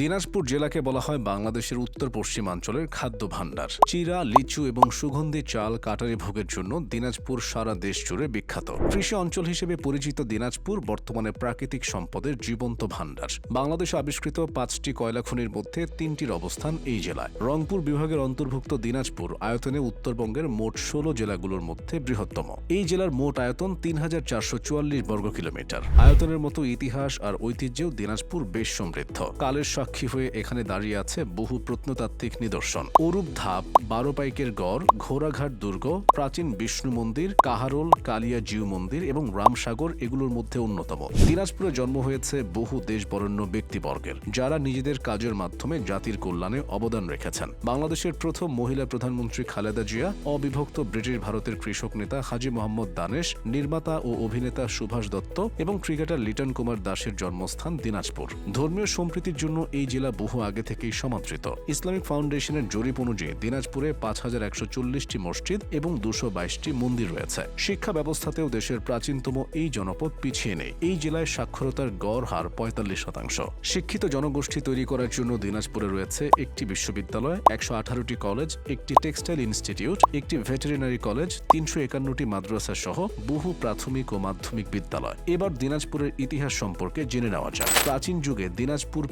দিনাজপুর জেলাকে বলা হয় বাংলাদেশের উত্তর পশ্চিমাঞ্চলের খাদ্য ভাণ্ডার চিরা, লিচু এবং সুগন্ধি চাল কাটারি ভোগের জন্য দিনাজপুর সারা দেশ জুড়ে বিখ্যাত। কৃষি অঞ্চল হিসেবে পরিচিত দিনাজপুর বর্তমানে প্রাকৃতিক সম্পদের জীবন্ত ভাণ্ডার। বাংলাদেশে আবিষ্কৃত পাঁচটি কয়লা খনির মধ্যে তিনটির অবস্থান এই জেলায়। রংপুর বিভাগের অন্তর্ভুক্ত দিনাজপুর আয়তনে উত্তরবঙ্গের মোট ষোলো জেলাগুলোর মধ্যে বৃহত্তম। এই জেলার মোট আয়তন তিন হাজার চারশো চুয়াল্লিশ বর্গ কিলোমিটার আয়তনের মতো ইতিহাস আর ঐতিহ্যেও দিনাজপুর বেশ সমৃদ্ধ। কালের সাক্ষী হয়ে এখানে দাঁড়িয়ে আছে বহু প্রত্নতাত্ত্বিক নিদর্শন। অরূপ ধাপ, বারো পাইকের গড়, ঘোড়াঘাট দুর্গ, প্রাচীন বিষ্ণু মন্দির, কাহারোল, কালিয়া জিউ মন্দির এবং রামসাগর এগুলোর মধ্যে অন্যতম। দিনাজপুরে জন্ম হয়েছে বহু দেশ বরেণ্য ব্যক্তিবর্গের, যারা নিজেদের কাজের মাধ্যমে জাতির কল্যাণে অবদান রেখেছেন। বাংলাদেশের প্রথম মহিলা প্রধানমন্ত্রী খালেদা জিয়া, অবিভক্ত ব্রিটিশ ভারতের কৃষক নেতা হাজি মোহাম্মদ দানেশ, নির্মাতা ও অভিনেতা সুভাষ দত্ত এবং ক্রিকেটার লিটন কুমার দাসের জন্মস্থান দিনাজপুর। ধর্মীয় সম্প্রীতির জন্য এই জেলা বহু আগে থেকেই সমাদৃত। ইসলামিক ফাউন্ডেশনের জরিপ অনুযায়ী দিনাজপুরে পাঁচ হাজার একশো চল্লিশটি মসজিদ এবং দুশো বাইশটি মন্দির রয়েছে। শিক্ষা ব্যবস্থাতেও দেশের প্রাচীনতম এই জনপদ পিছিয়ে নেই। এই জেলায় সাক্ষরতার গড় হার পঁয়তাল্লিশ শতাংশ। শিক্ষিত জনগোষ্ঠী তৈরি করার জন্য দিনাজপুরে রয়েছে একটি বিশ্ববিদ্যালয়, একশো আঠারোটি কলেজ, একটি টেক্সটাইল ইনস্টিটিউট, একটি ভেটেরিনারি কলেজ, তিনশো একান্নটি মাদ্রাসা সহ বহু প্রাথমিক ও মাধ্যমিক বিদ্যালয়। এবার দিনাজপুরের ইতিহাস সম্পর্কে জেনে নেওয়া যাক। প্রাচীন যুগে দিনাজপুর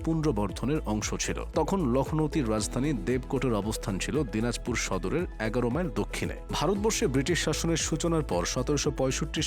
পুণ্ড্রবর্ধনের অংশ ছিল। তখন লখনৌতির রাজধানী দেবকোটের অবস্থান ছিল দিনাজপুর সদরের এগারো মাইল দক্ষিণে। ভারতবর্ষে ব্রিটিশ শাসনের সূচনার পর সতেরোশো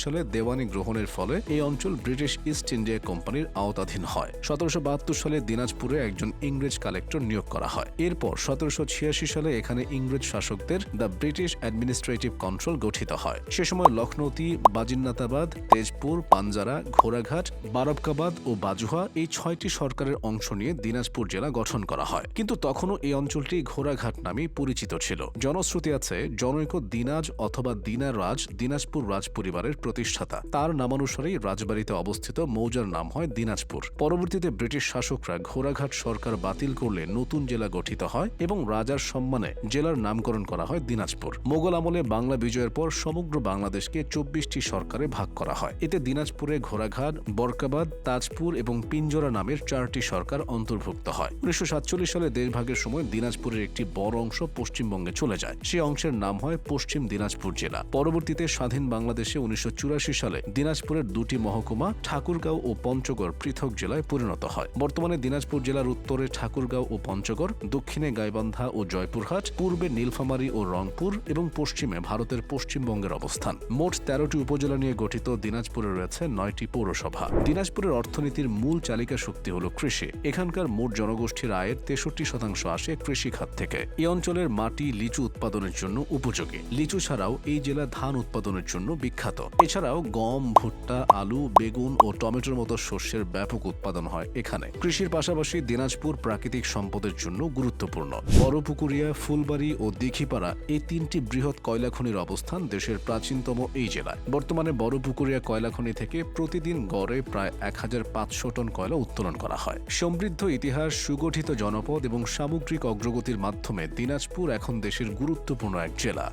সালে দেওয়ানি গ্রহণের ফলে এই অঞ্চল ব্রিটিশ ইস্ট ইন্ডিয়া কোম্পানির আওতাধীন হয়। সতেরোশো সালে দিনাজপুরে একজন ইংরেজ কালেক্টর নিয়োগ করা হয়। এরপর সতেরোশো ছিয়াশি সালে এখানে ইংরেজ শাসকদের দ্য ব্রিটিশ অ্যাডমিনিস্ট্রেটিভ কন্ট্রোল গঠিত হয়। সে সময় লখনৌতি, বাজিন্নাতাবাদ, তেজপুর, পাঞ্জারা, ঘোড়াঘাট, বারবকাবাদ ও বাজুহা এই ছয়টি সরকারের অংশ নিয়ে দিনাজপুর জেলা গঠন করা হয়। কিন্তু তখনও এই অঞ্চলটি ঘোড়াঘাট নামে পরিচিত ছিল। জনশ্রুতি আছে, জনৈক দিনাজ অথবা দিনার রাজ দিনাজপুর রাজ পরিবারের প্রতিষ্ঠাতা। তার নামানুসারেই রাজবাড়িতে অবস্থিত মৌজার নাম হয় দিনাজপুর। পরবর্তীতে ব্রিটিশ শাসকরা ঘোড়াঘাট সরকার বাতিল করলে নতুন জেলা গঠিত হয় এবং রাজার সম্মানে জেলার নামকরণ করা হয় দিনাজপুর। মোগল আমলে বাংলা বিজয়ের পর সমগ্র বাংলাদেশকে চব্বিশটি সরকারে ভাগ করা হয়। এতে দিনাজপুরে ঘোড়াঘাট, বরকাবাদ, তাজপুর এবং পিঞ্জরা নামের চারটি সরকার অন্তর্ভুক্ত হয়। উনিশশো সাতচল্লিশ সালে দেশভাগের সময় দিনাজপুরের একটি বড় অংশ পশ্চিমবঙ্গে চলে যায়। সেই অংশের নাম হয় পশ্চিম দিনাজপুর জেলা। পরবর্তীতে স্বাধীন বাংলাদেশে উনিশশো সালে দিনাজপুরের দুটি মহকুমা ঠাকুরগাঁও ও পঞ্চগড় পৃথক জেলায় পরিণত হয়। বর্তমানে দিনাজপুর জেলার উত্তরে ঠাকুরগাঁও ও পঞ্চগড়, দক্ষিণে গাইবান্ধা ও জয়পুরহাট, পূর্বে নীলফামারী ও রংপুর এবং পশ্চিমে ভারতের পশ্চিমবঙ্গের অবস্থান। মোট তেরোটি উপজেলা নিয়ে গঠিত দিনাজপুরে রয়েছে নয়টি পৌরসভা। দিনাজপুরের অর্থনীতির মূল চালিকা শক্তি হল কৃষি। এখানকার মোট জনগোষ্ঠীর আয়ের তেষট্টি শতাংশ আসে কৃষি খাত থেকে। এই অঞ্চলের মাটি, লিচু উৎপাদনের জন্য উপযোগী। লিচু ছাড়াও এই জেলা ধান উৎপাদনের জন্য বিখ্যাত। এছাড়াও গম, ভুট্টা, আলু, বেগুন ও টমেটোর মতো শস্যের ব্যাপক উৎপাদন হয় এখানে। কৃষির পাশাপাশি দিনাজপুর প্রাকৃতিক সম্পদের জন্য গুরুত্বপূর্ণ। বড়পুকুরিয়া, ফুলবাড়ি ও দীঘিপাড়া এই তিনটি বৃহৎ কয়লা খনির অবস্থান দেশের প্রাচীনতম এই জেলায়। বর্তমানে বড়পুকুরিয়া কয়লা খনি থেকে প্রতিদিন গড়ে প্রায় এক হাজার পাঁচশো টন কয়লা উত্তোলন করা হয়। সমৃদ্ধ ইতিহাস সুগঠিত জনপদ এবং সামগ্রিক অগ্রগতির মাধ্যমে দিনাজপুর এখন দেশের গুরুত্বপূর্ণ এক জেলা।